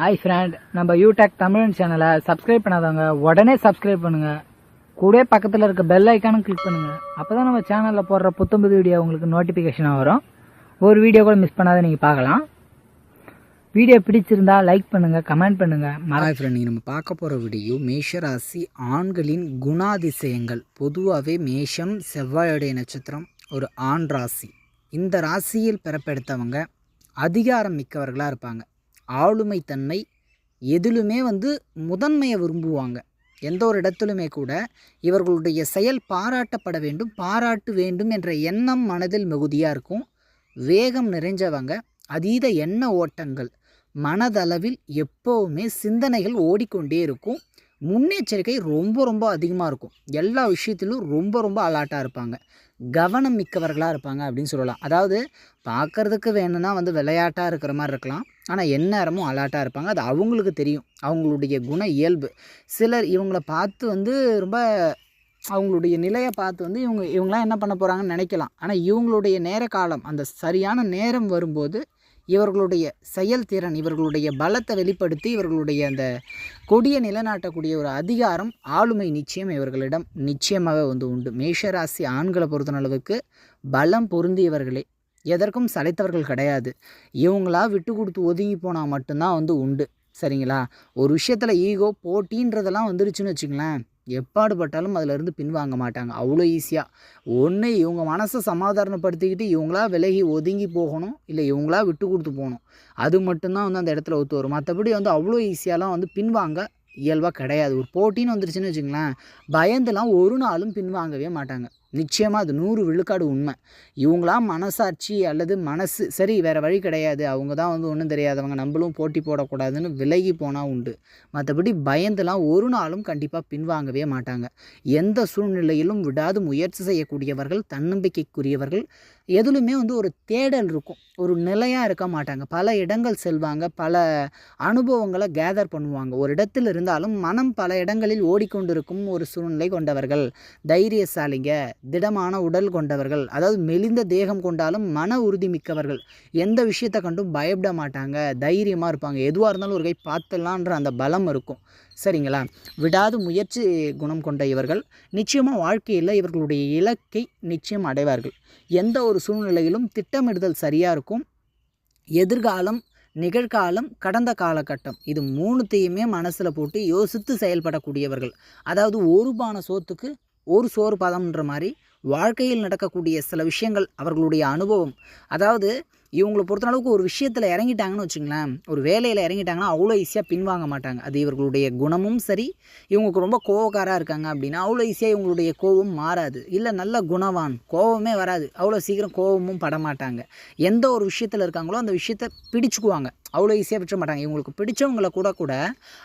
Hi friend நம்ம யூடெக் தமிழன் சேனலை சப்ஸ்கிரைப் பண்ணாதவங்க உடனே சப்ஸ்கிரைப் பண்ணுங்க. கூட பக்கத்தில் இருக்க பெல் ஐக்கானும் கிளிக் பண்ணுங்க. அப்பதான் நம்ம சேனலில் போடுற புத்தம்புது வீடியோ உங்களுக்கு நோட்டிஃபிகேஷனாக வரும். ஒரு வீடியோ கூட மிஸ் பண்ணாத நீங்கள் பார்க்கலாம். வீடியோ பிடிச்சிருந்தா லைக் பண்ணுங்க கமெண்ட் பண்ணுங்க. மராய் ஃப்ரெண்ட் நீங்கள் நம்ம பார்க்க போகிற வீடியோ மேஷ ராசி ஆண்களின் குணாதிசயங்கள். பொதுவாகவே மேஷம் செவ்வாயுடைய நட்சத்திரம் ஒரு ஆண் ராசி. இந்த ராசியில் பிறப்பெடுத்தவங்க அதிகாரம் மிக்கவர்களாக இருப்பாங்க. ஆளுமைத்தன்மை எதிலுமே வந்து முதன்மையை விரும்புவாங்க. எந்த ஒரு இடத்திலுமே கூட இவர்களுடைய செயல் பாராட்டப்பட வேண்டும் பாராட்டு வேண்டும் என்ற எண்ணம் மனதில் மிகுதியாக இருக்கும். வேகம் நிறைஞ்சவங்க அதீத எண்ண ஓட்டங்கள் மனதளவில் எப்போவுமே சிந்தனைகள் ஓடிக்கொண்டே இருக்கும். முன்னெச்சரிக்கை ரொம்ப ரொம்ப அதிகமாக இருக்கும். எல்லா விஷயத்திலும் ரொம்ப ரொம்ப அலாட்டாக இருப்பாங்க. கவனம் மிக்கவர்களாக இருப்பாங்க அப்படின்னு சொல்லலாம். அதாவது பார்க்கறதுக்கு வேணும்னா வந்து விளையாட்டாக இருக்கிற மாதிரி இருக்கலாம். ஆனால் எந்நேரமும் அலாட்டாக இருப்பாங்க. அது அவங்களுக்கு தெரியும். அவங்களுடைய குண இயல்பு. சிலர் இவங்கள பார்த்து வந்து ரொம்ப அவங்களுடைய நிலையை பார்த்து வந்து இவங்க இவங்களாம் என்ன பண்ண போகிறாங்கன்னு நினைக்கலாம். ஆனால் இவங்களுடைய நேர காலம் அந்த சரியான நேரம் வரும்போது இவர்களுடைய செயல்திறன் இவர்களுடைய பலத்தை வெளிப்படுத்தி இவர்களுடைய அந்த கொடியை நிலைநாட்டக்கூடிய ஒரு அதிகாரம் ஆளுமை நிச்சயம் இவர்களிடம் நிச்சயமாக வந்து உண்டு. மேஷராசி ஆண்களை பொறுத்தளவுக்கு பலம் பொருந்தியவர்களே. எதற்கும் சளைத்தவர்கள் கிடையாது. இவங்களா விட்டு கொடுத்து ஒதுங்கி போனால் மட்டும்தான் வந்து உண்டு. சரிங்களா? ஒரு விஷயத்தில் ஈகோ போட்டின்றதெல்லாம் வந்துருச்சுன்னு வச்சுங்களேன். எப்பாடுபட்டாலும் அதிலிருந்து பின்வாங்க மாட்டாங்க. அவ்வளோ ஈஸியாக ஒன்று இவங்க மனசை சமாதானப்படுத்திக்கிட்டு இவங்களா விலகி ஒதுங்கி போகணும் இல்லை இவங்களா விட்டு கொடுத்து போகணும். அது மட்டும்தான் வந்து அந்த இடத்துல ஒத்து வரும். மற்றபடி வந்து அவ்வளோ ஈஸியாலாம் வந்து பின்வாங்க இயல்பாக கிடையாது. ஒரு போட்டின்னு வந்துருச்சுன்னு வச்சுங்களேன். பயந்துலாம் ஒரு நாளும் பின்வாங்கவே மாட்டாங்க. நிச்சயமாக அது நூறு விழுக்காடு உண்மை. இவங்களாம் மனசாட்சி அல்லது மனசு சரி வேறு வழி கிடையாது. அவங்க தான் வந்து ஒன்றும் தெரியாதவங்க. நம்மளும் போட்டி போடக்கூடாதுன்னு விலகி போனால் உண்டு. மற்றபடி பயந்துலாம் ஒரு நாளும் கண்டிப்பாக பின்வாங்கவே மாட்டாங்க. எந்த சூழ்நிலையிலும் விடாது முயற்சி செய்யக்கூடியவர்கள் தன்னம்பிக்கைக்குரியவர்கள். எதுலுமே வந்து ஒரு தேடல் இருக்கும். ஒரு நிலையாக இருக்க மாட்டாங்க. பல இடங்கள் செல்வாங்க. பல அனுபவங்களை கேதர் பண்ணுவாங்க. ஒரு இடத்தில் இருந்தாலும் மனம் பல இடங்களில் ஓடிக்கொண்டிருக்கும் ஒரு சூழ்நிலை கொண்டவர்கள். தைரியசாலிங்க. திடமான உடல் கொண்டவர்கள் அதாவது மெலிந்த தேகம் கொண்டாலும் மன உறுதி மிக்கவர்கள் எந்த விஷயத்தை கண்டும் பயப்பட மாட்டாங்க தைரியமாக இருப்பாங்க. எதுவாக இருந்தாலும் ஒரு கை பார்த்துடலான்ற அந்த பலம் இருக்கும். சரிங்களா? விடாது முயற்சி குணம் கொண்ட இவர்கள். நிச்சயமாக வாழ்க்கையில் இவர்களுடைய இலக்கை நிச்சயம் அடைவார்கள். எந்த ஒரு சூழ்நிலையிலும் திட்டமிடுதல் சரியாக இருக்கும். எதிர்காலம் நிகழ்காலம் கடந்த காலகட்டம் இது மூணுத்தையுமே மனசில் போட்டு யோசித்து செயல்படக்கூடியவர்கள். அதாவது ஒரு பான சோத்துக்கு ஒரு சோறு பதம்ன்ற மாதிரி வாழ்க்கையில் நடக்கக்கூடிய சில விஷயங்கள் அவர்களுடைய அனுபவம். அதாவது இவங்களை பொறுத்தளவுக்கு ஒரு விஷயத்தில் இறங்கிட்டாங்கன்னு வச்சுங்களேன் ஒரு வேலையில் இறங்கிட்டாங்கன்னா அவ்வளோ ஈஸியாக பின்வாங்க மாட்டாங்க. அது இவர்களுடைய குணமும் சரி இவங்களுக்கு ரொம்ப கோவக்காராக இருக்காங்க அப்படின்னா அவ்வளோ ஈஸியாக இவங்களுடைய கோவம் மாறாது. இல்லை நல்ல குணவான் கோவமே வராது. அவ்வளோ சீக்கிரம் கோவமும் படமாட்டாங்க எந்த ஒரு விஷயத்தில் இருக்காங்களோ அந்த விஷயத்தை பிடிச்சுக்குவாங்க. அவ்வளோ ஈஸியாக விட்டுற மாட்டாங்க. இவங்களுக்கு பிடிச்சவங்கள கூட கூட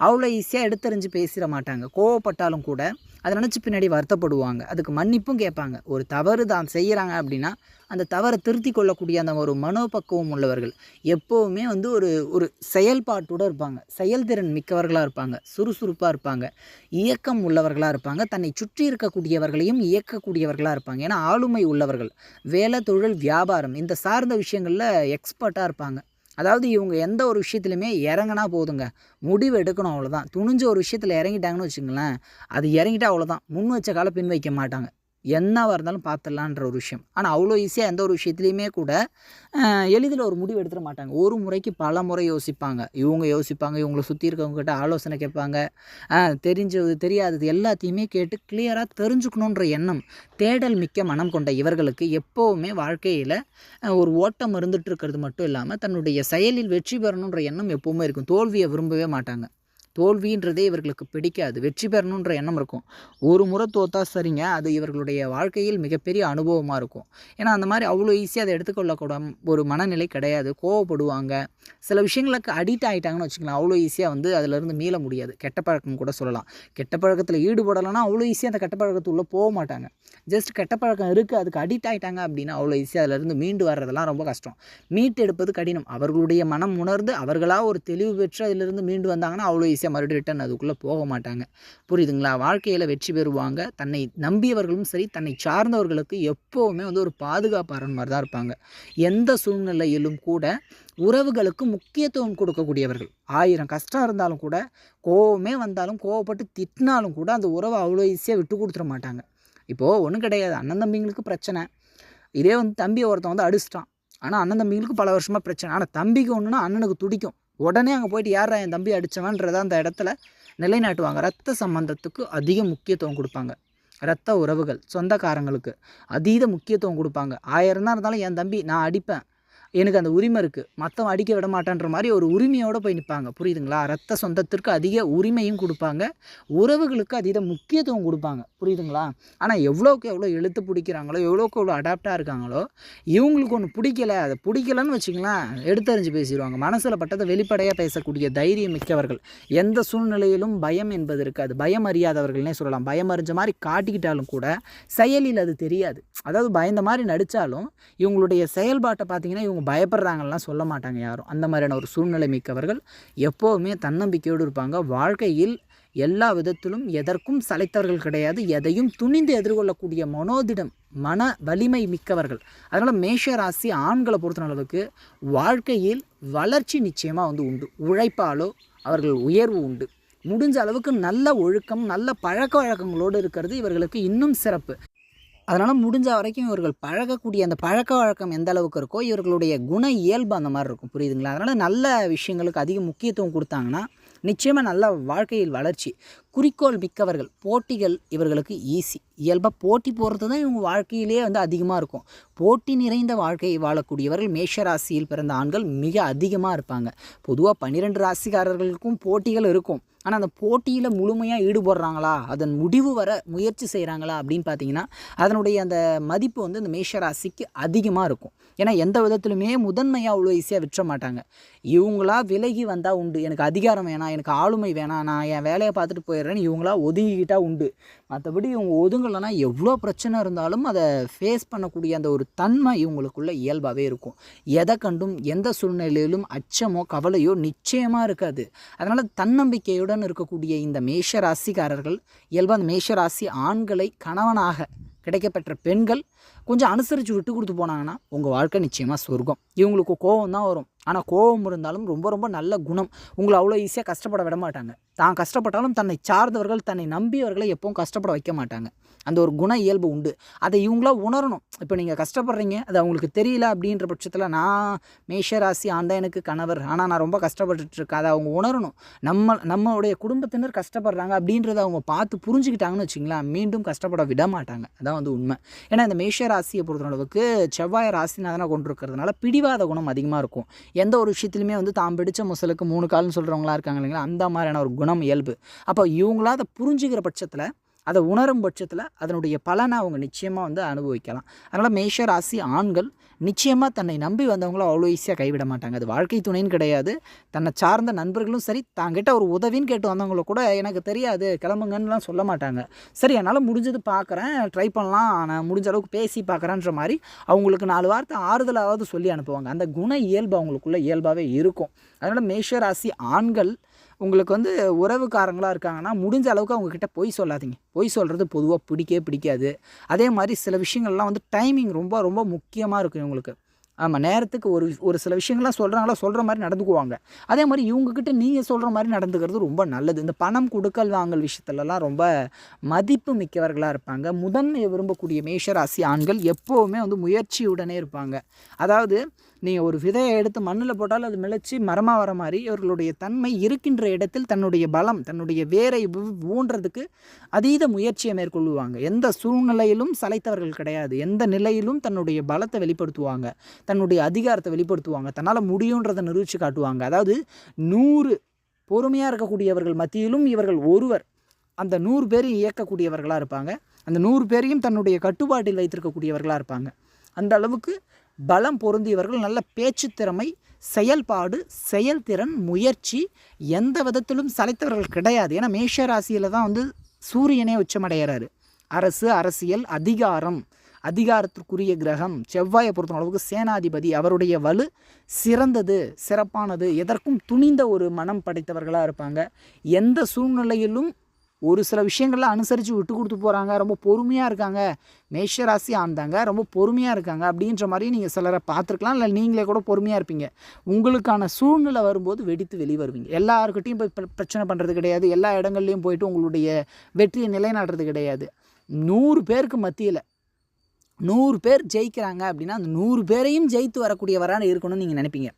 அவ்வளோ ஈஸியாக எடுத்தறிஞ்சு பேசிட மாட்டாங்க. கோவப்பட்டாலும் கூட அதை நினச்சி பின்னாடி வருத்தப்படுவாங்க. அதுக்கு மன்னிப்பும் கேட்பாங்க. ஒரு தவறு தான் செய்கிறாங்க அப்படின்னா அந்த தவறை திருத்தி கொள்ளக்கூடிய அந்த ஒரு மனோபக்குவம் உள்ளவர்கள் எப்போவுமே வந்து ஒரு ஒரு செயல்பாட்டோடு இருப்பாங்க. செயல்திறன் மிக்கவர்களாக இருப்பாங்க. சுறுசுறுப்பாக இருப்பாங்க. இயக்கம் உள்ளவர்களாக இருப்பாங்க. தன்னை சுற்றி இருக்கக்கூடியவர்களையும் இயக்கக்கூடியவர்களாக இருப்பாங்க. ஏன்னா ஆளுமை உள்ளவர்கள் வேலை தொழில் வியாபாரம் இந்த சார்ந்த விஷயங்களில் எக்ஸ்பர்ட்டாக இருப்பாங்க. அதாவது இவங்க எந்த ஒரு விஷயத்துலையுமே இறங்கினா போதுங்க. முடிவு எடுக்கணும் அவ்வளோதான் துணிஞ்ச ஒரு விஷயத்தில் இறங்கிட்டாங்கன்னு வச்சுங்களேன் அது இறங்கிட்டா அவ்வளோதான் முன் வச்ச காலை பின் வைக்க மாட்டாங்க. என்னவாக இருந்தாலும் பார்த்துடலான்ற ஒரு விஷயம். ஆனால் அவ்வளோ ஈஸியாக எந்த ஒரு விஷயத்துலையுமே கூட எளிதில் ஒரு முடிவு எடுத்துட மாட்டாங்க. ஒரு முறைக்கு பல முறை யோசிப்பாங்க. இவங்க யோசிப்பாங்க இவங்களை சுற்றி இருக்கவங்ககிட்ட ஆலோசனை கேட்பாங்க. தெரிஞ்சது தெரியாதது எல்லாத்தையுமே கேட்டு கிளியராக தெரிஞ்சுக்கணுன்ற எண்ணம் தேடல் மிக்க மனம் கொண்ட இவர்களுக்கு எப்போவுமே வாழ்க்கையில் ஒரு ஓட்டம் இருந்துகிட்டு இருக்கிறது மட்டும் இல்லாமல் தன்னுடைய செயலில் வெற்றி பெறணுன்ற எண்ணம் எப்போவுமே இருக்கும். தோல்வியை விரும்பவே மாட்டாங்க. தோல்வின்றதே இவர்களுக்கு பிடிக்காது. வெற்றி பெறணுன்ற எண்ணம் இருக்கும். ஒரு முறை தோத்தா சரிங்க அது இவர்களுடைய வாழ்க்கையில் மிகப்பெரிய அனுபவமாக இருக்கும். ஏன்னா அந்த மாதிரி அவ்வளோ ஈஸியாக அதை எடுத்துக்கொள்ளக்கூட ஒரு மனநிலை கிடையாது. கோவப்படுவாங்க. சில விஷயங்களுக்கு அடிக்ட் ஆகிட்டாங்கன்னு வச்சுக்கலாம் அவ்வளோ ஈஸியாக வந்து அதிலிருந்து மீள முடியாது. கெட்ட பழக்கம் கூட சொல்லலாம். கெட்ட பழக்கத்தில் ஈடுபடலைன்னா அவ்வளோ ஈஸியாக அந்த கெட்ட பழக்கத்துள்ளே போக மாட்டாங்க. ஜஸ்ட் கெட்ட பழக்கம் இருக்குது அதுக்கு அடிக்ட் ஆகிட்டாங்க அப்படின்னா அவ்வளோ ஈஸியாக அதிலிருந்து மீண்டு வர்றதெல்லாம் ரொம்ப கஷ்டம். மீட்டு எடுப்பது கடினம். அவர்களுடைய மனம் உணர்ந்து அவர்களாக ஒரு தெளிவு பெற்று அதிலிருந்து மீண்டு வந்தாங்கன்னா அவ்வளோ ஈஸியாக மறுபடியும் ரிட்டன் அதுக்குள்ளே போக மாட்டாங்க. புரியுதுங்களா? வாழ்க்கையில் வெற்றி பெறுவாங்க. தன்னை நம்பியவர்களும் சரி தன்னை சார்ந்தவர்களுக்கு எப்போவுமே வந்து ஒரு பாதுகாப்பாரன் மாதிரி தான் இருப்பாங்க. எந்த சூழ்நிலையிலும் கூட உறவுகளுக்கு முக்கியத்துவம் கொடுக்கக்கூடியவர்கள். ஆயிரம் கஷ்டம் இருந்தாலும் கூட கோவமே வந்தாலும் கோவப்பட்டு திட்டினாலும் கூட அந்த உறவை அவ்வளோ ஈஸியாக விட்டு கொடுத்துட மாட்டாங்க. இப்போது ஒன்றும் கிடையாது. அண்ணன் தம்பிங்களுக்கு பிரச்சனை. இதே வந்து தம்பியை ஒருத்தன் வந்து அடிச்சிட்டான். ஆனால் அண்ணன் தம்பிங்களுக்கு பல வருஷமாக பிரச்சனை. ஆனால் தம்பிக்கு ஒன்றுனா அண்ணனுக்கு துடிக்கும். உடனே அங்கே போயிட்டு யாரா என் தம்பி அடித்தவன்றத அந்த இடத்துல நிலைநாட்டுவாங்க. ரத்த சம்பந்தத்துக்கு அதிக முக்கியத்துவம் கொடுப்பாங்க. ரத்த உறவுகள் சொந்தக்காரங்களுக்கு அதீத முக்கியத்துவம் கொடுப்பாங்க. ஆயிரம் தான் இருந்தாலும் என் தம்பி நான் அடிப்பேன். எனக்கு அந்த உரிமை இருக்குது மற்றவன் அடிக்க விட மாட்டேன்ற மாதிரி ஒரு உரிமையோடு போய் நிற்பாங்க புரியுதுங்களா? ரத்த சொந்தத்திற்கு அதிக உரிமையும் கொடுப்பாங்க. உறவுகளுக்கு அதீத முக்கியத்துவம் கொடுப்பாங்க. புரியுதுங்களா? ஆனால் எவ்வளோக்கு எவ்வளோ எழுத்து பிடிக்கிறாங்களோ எவ்வளோக்கு எவ்வளோ அடாப்டாக இருக்காங்களோ இவங்களுக்கு ஒன்று பிடிக்கல. அதை பிடிக்கலன்னு வச்சுங்களேன் எடுத்தறிஞ்சு பேசிடுவாங்க. மனசில் பட்டதை வெளிப்படையாக பேசக்கூடிய தைரியம் மிக்கவர்கள். எந்த சூழ்நிலையிலும் பயம் என்பது இருக்காது. பயம் அறியாதவர்கள்னே சொல்லலாம். பயம் அறிஞ்ச மாதிரி காட்டிக்கிட்டாலும் கூட செயலில் அது தெரியாது. அதாவது பயந்த மாதிரி நடித்தாலும் இவங்களுடைய செயல்பாட்டை பார்த்தீங்கன்னா இவங்க பயப்படுறாங்கலாம் சொல்ல மாட்டாங்க யாரும். அந்த மாதிரியான ஒரு சூழ்நிலை மிக்கவர்கள் எப்போவுமே தன்னம்பிக்கையோடு இருப்பாங்க. வாழ்க்கையில் எல்லா விதத்திலும் எதற்கும் சளைத்தவர்கள் கிடையாது. எதையும் துணிந்து எதிர்கொள்ளக்கூடிய மனோதிடம் மன வலிமை மிக்கவர்கள். அதனால் மேஷ ராசி ஆண்களை பொறுத்த அளவுக்கு வாழ்க்கையில் வளர்ச்சி நிச்சயமாக வந்து உண்டு. உழைப்பாலோ அவர்கள் உயர்வு உண்டு. முடிஞ்ச அளவுக்கு நல்ல ஒழுக்கம் நல்ல பழக்க வழக்கங்களோடு இருக்கிறது இவர்களுக்கு இன்னும் சிறப்பு. அதனால் முடிஞ்ச வரைக்கும் இவர்கள் பழகக்கூடிய அந்த பழக்க வழக்கம் எந்த அளவுக்கு இருக்கோ இவர்களுடைய குண இயல்பு அந்த மாதிரி இருக்கும். புரியுதுங்களா? அதனால் நல்ல விஷயங்களுக்கு அதிக முக்கியத்துவம் கொடுத்தாங்கன்னா நிச்சயமாக நல்ல வாழ்க்கையில் வளர்ச்சி. குறிக்கோள் மிக்கவர்கள் போட்டிகள் இவர்களுக்கு ஈஸி. இயல்பாக போட்டி போகிறது தான் இவங்க வாழ்க்கையிலேயே வந்து அதிகமாக இருக்கும். போட்டி நிறைந்த வாழ்க்கையை வாழக்கூடியவர்கள் மேஷ ராசியில் பிறந்த ஆண்கள் மிக அதிகமாக இருப்பாங்க. பொதுவாக பன்னிரெண்டு ராசிக்காரர்களுக்கும் போட்டிகள் இருக்கும். ஆனால் அந்த போட்டியில் முழுமையாக ஈடுபடுறாங்களா? அதன் முடிவு வர முயற்சி செய்கிறாங்களா அப்படின்னு பார்த்தீங்கன்னா அதனுடைய அந்த மதிப்பு வந்து இந்த மேஷ ராசிக்கு அதிகமாக இருக்கும். ஏன்னா எந்த விதத்துலையுமே முதன்மையாக அவ்வளோ ஈஸியாக விற்ற மாட்டாங்க. இவங்களா விலகி வந்தால் உண்டு. எனக்கு அதிகாரம் வேணாம் எனக்கு ஆளுமை வேணாம் நான் என் வேலையை பார்த்துட்டு போயிடுறேன்னு இவங்களா ஒதுங்கிக்கிட்டால் உண்டு. மற்றபடி இவங்க ஒதுங்கலைன்னா எவ்வளோ பிரச்சனை இருந்தாலும் அதை ஃபேஸ் பண்ணக்கூடிய அந்த ஒரு தன்மை இவங்களுக்குள்ள இயல்பாகவே இருக்கும். எதை கண்டும் எந்த சூழ்நிலையிலும் அச்சமோ கவலையோ நிச்சயமாக இருக்காது. அதனால் தன்னம்பிக்கையுடன் இருக்கக்கூடிய இந்த மேஷ ராசிக்காரர்கள் இயல்பாக அந்த மேஷ ராசி ஆண்களை கணவனாக கிடைக்கப்பெற்ற பெண்கள் கொஞ்சம் அனுசரித்து விட்டு கொடுத்து போனாங்கன்னா உங்கள் வாழ்க்கை நிச்சயமாக சொர்க்கம். இவங்களுக்கு கோவம் தான் வரும். ஆனால் கோபம் இருந்தாலும் ரொம்ப ரொம்ப நல்ல குணம். உங்களை அவ்வளோ ஈஸியாக கஷ்டப்பட விட மாட்டாங்க. தான் கஷ்டப்பட்டாலும் தன்னை சார்ந்தவர்கள் தன்னை நம்பியவர்களை எப்பவும் கஷ்டப்பட வைக்க மாட்டாங்க. அந்த ஒரு குண இயல்பு உண்டு. அதை இவங்களா உணரணும். இப்போ நீங்கள் கஷ்டப்படுறீங்க அது அவங்களுக்கு தெரியல அப்படின்ற பட்சத்தில் நான் மேஷ ராசி ஆண்டா எனக்கு கணவர். ஆனால் நான் ரொம்ப கஷ்டப்பட்டுருக்கேன் அதை அவங்க உணரணும். நம்ம நம்மளுடைய குடும்பத்தினர் கஷ்டப்படுறாங்க அப்படின்றத அவங்க பார்த்து புரிஞ்சுக்கிட்டாங்கன்னு வச்சுங்களேன் மீண்டும் கஷ்டப்பட விட மாட்டாங்க அதான் வந்து உண்மை. ஏன்னா இந்த மேஷ ராசியை பொறுத்தளவுக்கு செவ்வாய் ராசிநாதனை கொண்டிருக்கிறதுனால பிடிவாத குணம் அதிகமாக இருக்கும். எந்த ஒரு விஷயத்துலையுமே வந்து தாம் பிடிச்ச முசலுக்கு மூணு கால்னு சொல்கிறவங்களா இருக்காங்க இல்லைங்களா அந்த மாதிரியான ஒரு குணம் இயல்பு. அப்போ இவங்களா அதை புரிஞ்சுக்கிற பட்சத்தில் அதை உணரும் பட்சத்தில் அதனுடைய பலனை அவங்க நிச்சயமாக வந்து அனுபவிக்கலாம். அதனால் மேஷ ராசி ஆண்கள் நிச்சயமாக தன்னை நம்பி வந்தவங்களும் அவ்வளோ ஈஸியாக கைவிட மாட்டாங்க. அது வாழ்க்கை துணைன்னு கிடையாது. தன்னை சார்ந்த நண்பர்களும் சரி தாங்கிட்ட ஒரு உதவின்னு கேட்டு வந்தவங்கள கூட எனக்கு தெரியாது. கிளம்புங்கன்னுலாம் சொல்ல மாட்டாங்க. சரி என்னால் முடிஞ்சது பார்க்குறேன் ட்ரை பண்ணலாம். நான் முடிஞ்ச அளவுக்கு பேசி பார்க்குறேன்ற மாதிரி அவங்களுக்கு நாலு வார்த்தை ஆறுதலாவது சொல்லி அனுப்புவாங்க. அந்த குண இயல்பு அவங்களுக்குள்ள இயல்பாகவே இருக்கும். அதனால் மேஷராசி ஆண்கள் உங்களுக்கு வந்து உறவுக்காரங்களாக இருக்காங்கன்னா முடிஞ்ச அளவுக்கு அவங்கக்கிட்ட பொய் சொல்லாதீங்க. பொய் சொல்கிறது பொதுவாக பிடிக்கவே பிடிக்காது. அதே மாதிரி சில விஷயங்கள்லாம் வந்து டைமிங் ரொம்ப ரொம்ப முக்கியமாக இருக்கும். உங்களுக்கு. ஆமாம் நேரத்துக்கு ஒரு ஒரு சில விஷயங்கள்லாம் சொல்கிறாங்களா சொல்கிற மாதிரி நடந்துக்குவாங்க. அதே மாதிரி இவங்கக்கிட்ட நீங்கள் சொல்கிற மாதிரி நடந்துக்கிறது ரொம்ப நல்லது. இந்த பணம் கொடுக்கல் வாங்கல் விஷயத்துலலாம் ரொம்ப மதிப்பு மிக்கவர்களாக இருப்பாங்க. முதன்மையை விரும்பக்கூடிய மேஷராசி ஆண்கள் எப்போவுமே வந்து முயற்சியுடனே இருப்பாங்க. அதாவது நீங்கள் ஒரு விதையை எடுத்து மண்ணில் போட்டால் அது மிளச்சி மரமாக வர மாதிரி இவர்களுடைய தன்மை இருக்கின்ற இடத்தில் தன்னுடைய பலம் தன்னுடைய வேரை ஊன்றதுக்கு அதீத முயற்சியை மேற்கொள்ளுவாங்க. எந்த சூழ்நிலையிலும் சளைத்தவர்கள் கிடையாது. எந்த நிலையிலும் தன்னுடைய பலத்தை வெளிப்படுத்துவாங்க. தன்னுடைய அதிகாரத்தை வெளிப்படுத்துவாங்க. தன்னால் முடியுன்றதை நிரூபித்து காட்டுவாங்க. அதாவது நூறு பொறுமையாக இருக்கக்கூடியவர்கள் மத்தியிலும் இவர்கள் ஒருவர். அந்த நூறு பேரையும் இயக்கக்கூடியவர்களாக இருப்பாங்க. அந்த நூறு பேரையும் தன்னுடைய கட்டுப்பாட்டில் வைத்திருக்கக்கூடியவர்களாக இருப்பாங்க. அந்த அளவுக்கு பலம் பொருந்தியவர்கள் நல்ல பேச்சு திறமை செயல்பாடு செயல்திறன் முயற்சி எந்த விதத்திலும் சளைத்தவர்கள் கிடையாது. ஏன்னா மேஷ ராசியில் தான் வந்து சூரியனே உச்சமடைகிறாரு. அரசு அரசியல் அதிகாரம். அதிகாரத்திற்குரிய கிரகம் செவ்வாயை பொறுத்த அளவுக்கு சேனாதிபதி அவருடைய வலு சிறந்தது சிறப்பானது எதற்கும் துணிந்த ஒரு மனம் படைத்தவர்களாக இருப்பாங்க. எந்த சூழ்நிலையிலும் ஒரு சில விஷயங்கள்லாம் அனுசரித்து விட்டு கொடுத்து போகிறாங்க ரொம்ப பொறுமையாக இருக்காங்க. மேஷராசி ஆந்தாங்க ரொம்ப பொறுமையாக இருக்காங்க அப்படின்ற மாதிரி நீங்கள் சிலரை பார்த்துருக்கலாம் இல்லை நீங்களே கூட பொறுமையாக இருப்பீங்க. உங்களுக்கான சூழ்நிலை வரும்போது வெடித்து வெளியே வருவீங்க எல்லாருக்கிட்டையும் போய் பிரச்சனை பண்ணுறது கிடையாது. எல்லா இடங்கள்லையும் போயிட்டு உங்களுடைய வெற்றியை நிலைநாட்டுறது கிடையாது. நூறு பேருக்கு மத்தியில் நூறு பேர் ஜெயிக்கிறாங்க அப்படின்னா அந்த நூறு பேரையும் ஜெயித்து வரக்கூடியவராக இருக்கணும்னு நீங்கள் நினைப்பீங்க.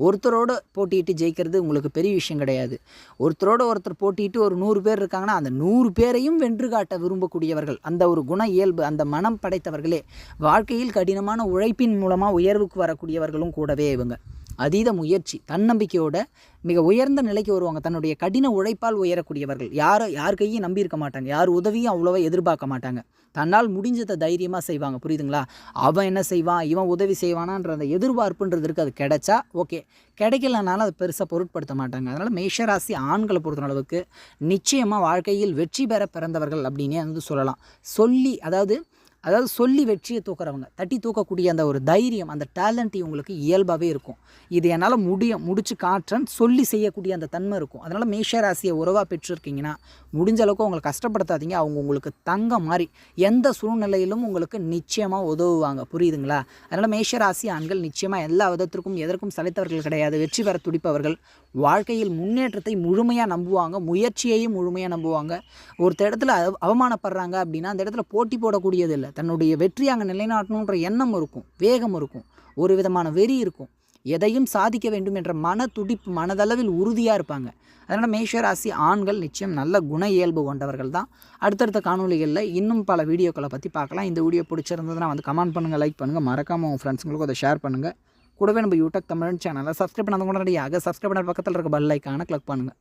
ஒருத்தரோட போட்டியிட்டு ஜெயிக்கிறது உங்களுக்கு பெரிய விஷயம் கிடையாது. ஒருத்தரோட ஒருத்தர் போட்டிட்டு ஒரு நூறு பேர் இருக்காங்கன்னா அந்த நூறு பேரையும் வென்று காட்ட விரும்பக்கூடியவர்கள் அந்த ஒரு குண இயல்பு அந்த மனம் படைத்தவர்களே வாழ்க்கையில் கடினமான உழைப்பின் மூலமாக உயர்வுக்கு வரக்கூடியவர்களும் கூடவே இவங்க. அதீத முயற்சி தன்னம்பிக்கையோட மிக உயர்ந்த நிலைக்கு வருவாங்க. தன்னுடைய கடின உழைப்பால் உயரக்கூடியவர்கள். யாரோ யார் கையும் நம்பியிருக்க மாட்டாங்க. யார் உதவியும் அவ்வளோவா எதிர்பார்க்க மாட்டாங்க. தன்னால் முடிஞ்சதை தைரியமாக செய்வாங்க. புரியுதுங்களா? அவன் என்ன செய்வான்? இவன் உதவி செய்வானான்ற அந்த எதிர்பார்ப்புன்றது இருக்குது அது கிடைச்சா ஓகே. கிடைக்கலனாலும் அதை பெருசாக பொருட்படுத்த மாட்டாங்க. அதனால் மேஷராசி ஆண்களை பொறுத்த அளவுக்கு நிச்சயமாக வாழ்க்கையில் வெற்றி பெற பிறந்தவர்கள் அப்படின்னே வந்து சொல்லலாம். சொல்லி அதாவது அதாவது சொல்லி வெற்றியை தூக்குறவங்க தட்டி தூக்கக்கூடிய அந்த ஒரு தைரியம் அந்த டேலண்ட் இவங்களுக்கு இயல்பாகவே இருக்கும். இது என்னால் முடியும் முடிச்சு காட்டுறேன்னு சொல்லி செய்யக்கூடிய அந்த தன்மை இருக்கும். அதனால் மேஷராசியை உறவாக பெற்றிருக்கீங்கன்னா முடிஞ்ச அளவுக்கு உங்களை கஷ்டப்படுத்தாதீங்க. அவங்க உங்களுக்கு தங்க மாதிரி எந்த சூழ்நிலையிலும் உங்களுக்கு நிச்சயமாக உதவுவாங்க. புரியுதுங்களா? அதனால் மேஷராசி ஆண்கள் நிச்சயமாக எல்லா விதத்திற்கும் எதற்கும் சளைத்தவர்கள் கிடையாது. வெற்றி பெற துடிப்பவர்கள். வாழ்க்கையில் முன்னேற்றத்தை முழுமையாக நம்புவாங்க. முயற்சியையும் முழுமையாக நம்புவாங்க. ஒருத்த இடத்துல அவமானப்படுறாங்க அப்படின்னா அந்த இடத்துல போட்டி போடக்கூடியது இல்லை தன்னுடைய வெற்றி அங்கே நிலைநாட்டணுன்ற எண்ணம் இருக்கும் வேகம் இருக்கும் ஒரு விதமான வெறி இருக்கும். எதையும் சாதிக்க வேண்டும் என்ற மன துடிப்பு மனதளவில் உறுதியாக இருப்பாங்க. அதனால் மேஷராசி ஆண்கள் நிச்சயம் நல்ல குண இயல்பு கொண்டவர்கள் தான். அடுத்தடுத்த காணொலிகளில் இன்னும் பல வீடியோக்களை பற்றி பார்க்கலாம். இந்த வீடியோ பிடிச்சிருந்ததுன்னா வந்து கமெண்ட் பண்ணுங்கள் லைக் பண்ணுங்கள் மறக்காமல் உங்கள் ஃப்ரெண்ட்ஸுங்களுக்கும் அதை ஷேர் பண்ணுங்கள் கூடவே நம்ம யூடியூப் தமிழ் சேனலை சப்ஸ்கிரைப் பண்ணாத உடனடியாக சப்ஸ்கிரைப் பண்ண பக்கத்தில் இருக்க பெல் ஐக்கானை கிளிக் பண்ணுங்கள்